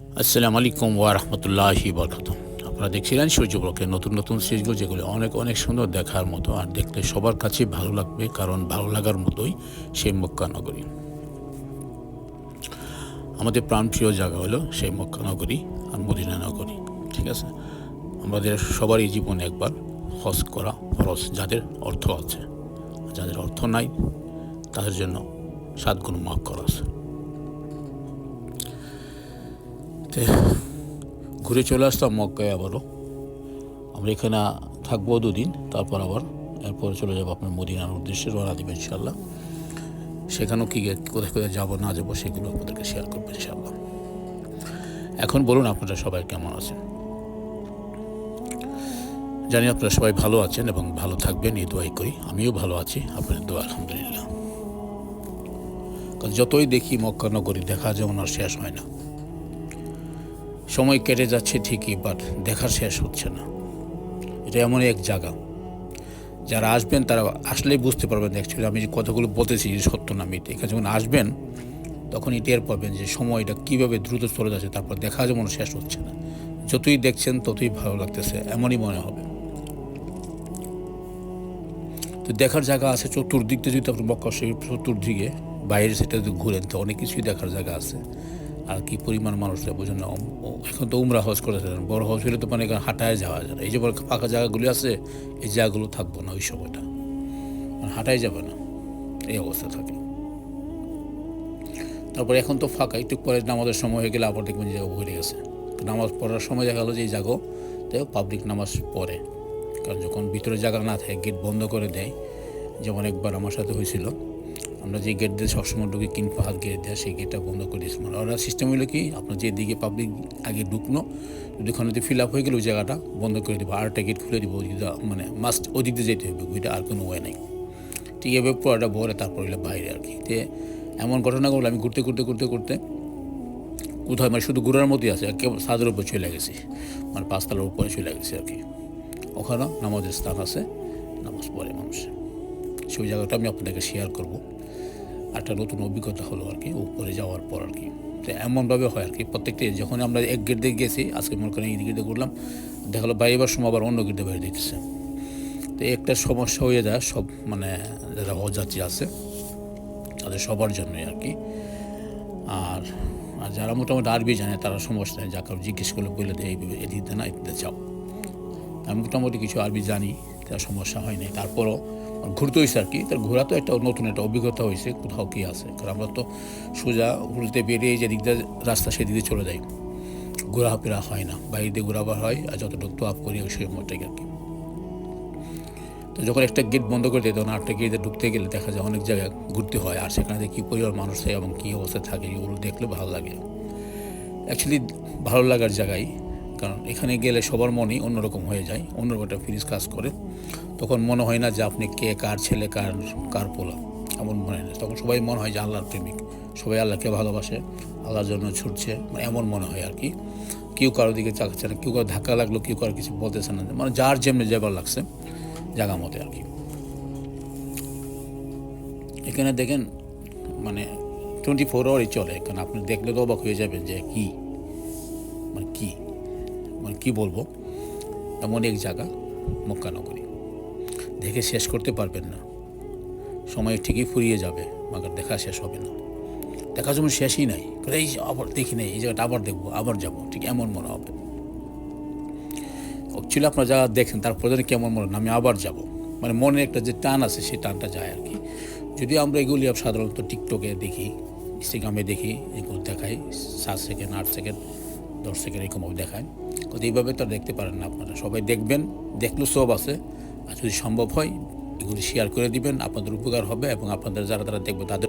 আসসালামু আলাইকুম ওয়া রাহমাতুল্লাহি বরকাত আপনারা দেখছিলেন সূর্যব্রকের নতুন নতুন সিরিজগুলো যেগুলো অনেক অনেক সুন্দর দেখার মতো আর দেখতে সবার কাছে ভালো লাগবে, কারণ ভালো লাগার মতোই সেই মক্কা নগরী। আমাদের প্রাণপ্রিয় জায়গা হলো সেই মক্কা নগরী আর মদিনা নগরী, ঠিক আছে? আমাদের সবারই জীবনে একবার হজ করা খরচ যাদের অর্থ আছে। যাদের অর্থ নাই, তাদের জন্য সাত গুণ মাফ করা আছে। ঘুরে চলে আসতাম মক্কায় আবারও। আমরা এখানে থাকব দুদিন, তারপর আবার এরপর চলে যাব আপনার মদিনার উদ্দেশ্যে রওনা দেবেন ইনশাল্লাহ সেখানেও কী কোথায় কোথায় যাব, না যাব সেগুলো আপনাদেরকে শেয়ার করব ইনশাল্লাহ এখন বলুন আপনারা সবাই কেমন আছেন? জানি আপনারা সবাই ভালো আছেন এবং ভালো থাকবেন, এই দোয়াই করি। আমিও ভালো আছি, আপনাদের দোয়া আলহামদুলিল্লাহ। কারণ যতই দেখি মক্কা নগরী দেখা যেমন আর শেষ হয় না। সময় কেটে যাচ্ছে ঠিকই বাট দেখার শেষ হচ্ছে না। এটা এমন এক জায়গা। যারা আসবেন, তারা আসলেই বুঝতে পারবেন অ্যাকচুয়ালি আমি যে কথাগুলো বলতেছি যে সত্য না মিথ্যে। এখানে যখন আসবেন তখনই টের পাবেন যে সময়টা কীভাবে দ্রুত চলে যাচ্ছে, তারপর দেখা যেমন শেষ হচ্ছে না। যতই দেখছেন, ততই ভালো লাগতেছে, এমনই মনে হবে। তো দেখার জায়গা আছে চতুর্দিক দিয়ে যদি আপনি মক্কা শরীফ চতুর্দিকে, বাইরের সেটা যদি ঘুরেন, তো অনেক কিছুই দেখার জায়গা আছে। আর কি পরিমাণ মানুষ যাব জন্য এখন তো উমরা হজ করে থাকেন বড় হজ হলে তো মানে এখানে হাঁটায় যাওয়া যায় না। এই যে ফাঁকা জায়গাগুলি আছে, এই জায়গাগুলো থাকব না ওই সময়টা। মানে হাঁটাই যাবে না, এই অবস্থা থাকে। তারপরে এখন তো ফাঁকা, একটু পরে নামাজের সময় হয়ে গেলে আবার দেখবেন যে ভরে গেছে। নামাজ পড়ার সময় দেখা গেলো যে এই জায়গা পাবলিক নামাজ পড়ে। কারণ যখন ভিতরে জায়গা না থাকে গেট বন্ধ করে দেয়। যেমন একবার আমার সাথে হয়েছিল আমরা যে গেট দিয়ে সবসময় ঢুকে কিন পাহাড় গেট দেয়, সেই গেটটা বন্ধ করে দিয়েছি। মানে ওরা সিস্টেম হলো কি, আপনার যেদিকে পাবলিক আগে ঢুকনো, যদি ওখানে ফিল আপ হয়ে গেলে ওই জায়গাটা, বন্ধ করে দেবো। আরেকটা গেট খুলে দেবো মানে মাস্ট ওদিক দিয়ে যেতে হবে, ওইটা আর কোনো ওয়ে নেই। ঠিক এভাবে পুরোটা ভরে তারপর হলো বাইরে আর কি। তে এমন ঘটনা ঘটনাগুলো আমি ঘুরতে ঘুরতে ঘুরতে ঘুরতে কোথাও মানে শুধু ঘুরার মধ্যেই আছে, আর কেবল ছাদের উপর চলে গেছি। মানে পাঁচতলার উপরে চলে গেছি আর কি। ওখানেও নামাজের স্থান আছে, নামাজ পড়ে মানুষ। সেই জায়গাটা আমি আপনাদেরকে শেয়ার করব। একটা নতুন অভিজ্ঞতা হলো আর কি, উপরে যাওয়ার পর আর কি। তো এমনভাবে হয় আর কি, প্রত্যেকটা যখন আমরা এক গেট দিয়ে গেছি, আজকে মনে করেন এই গেটে ঘুরলাম দেখাল বাইরেবার সময় আবার অন্য গেটে বাইরে দিতেছে। তো একটা সমস্যা হয়ে যায়, সব মানে যারা হজাচ্ছি আছে, তাদের সবার জন্যই আর কি। আর আর যারা মোটামুটি আরবি জানে, তারা সমস্যা নেই, যা কারও জিজ্ঞেস করলে বলে দেয় এইভাবে এদিকে না, এদিকে চাও আমি মোটামুটি কিছু আরবি জানি, তার সমস্যা হয়নি। তারপরও ঘুরতে হয়েছে আর কি। তার ঘোরা তো একটা নতুন একটা অভিজ্ঞতা হয়েছে কোথাও কী আছে। কারণ আমরা তো সোজা ঘুরতে বেরিয়ে যে দিকটা রাস্তা সেদিকে দিয়ে চলে যাই। ঘোরাফেরা হয় না, বাইরে দিয়ে ঘোরাবার হয় আর যতটুকু তো আপ করি ওই সময়টাকে আর কি। তো যখন একটা গেট বন্ধ করে দেয়, তখন আরেকটা গেটে ঢুকতে গেলে দেখা যায় অনেক জায়গায় ঘুরতে হয়। আর সেখানে কী পরিবার মানুষ থাকে এবং কী অবস্থায় থাকে এগুলো দেখলে ভালো লাগে। অ্যাকচুয়ালি ভালো লাগার জায়গায় কারণ এখানে গেলে সবার মনই অন্যরকম হয়ে যায়, অন্যরকম একটা ফিরিস কাজ করে। তখন মনে হয় না যে আপনি কে, কার ছেলে, কার কার পোলা, এমন মনে হয় না। তখন সবাই মনে হয় যে আল্লাহর প্রেমিক, সবাই আল্লাহকে ভালোবাসে, আল্লাহর জন্য ছুটছে মানে এমন মনে হয় আর কি। কেউ কারোর দিকে চাকাচ্ছে না, কেউ কারও ধাক্কা লাগল, কেউ কারও কিছু বলতেছে না মানে যার যেমনি যাবার লাগছে জায়গা মতে আর কি। এখানে দেখেন মানে টোয়েন্টি ফোর আওয়ারই চলে। কারণ আপনি দেখলে তো অবাক হয়ে যাবেন যে কি মানে কী বলব? এমন এক জায়গা মক্কানগরী দেখে শেষ করতে পারবেন না। সময় ঠিকই ফুরিয়ে যাবে, মাগার দেখা শেষ হবে না। দেখা যেমন শেষই নাই। এই আবার দেখি নাই, এই জায়গাটা আবার দেখব, আবার যাব, ঠিক এমন মনে হবে। অ্যাকচুয়ালি আপনারা যা দেখেন, তারপরে যেন কেমন মনে আমি আবার যাব। মানে মনে একটা যে টান আছে, সেই টানটা যায় আর কি। যদিও আমরা এগুলি সাধারণত টিকটকে দেখি ইনস্টাগ্রামে দেখি এগুলো দেখাই, সাত সেকেন্ড আট সেকেন্ড দশ সেকেন্ড এরকমভাবে দেখায়। কিন্তু এইভাবে তো দেখতে পারেন না আপনারা। সবাই দেখবেন, দেখলেও সব আছে। আর যদি সম্ভব হয়, এগুলি শেয়ার করে দিবেন, আপনাদের উপকার হবে এবং আপনাদের যারা তারা দেখবে তাদের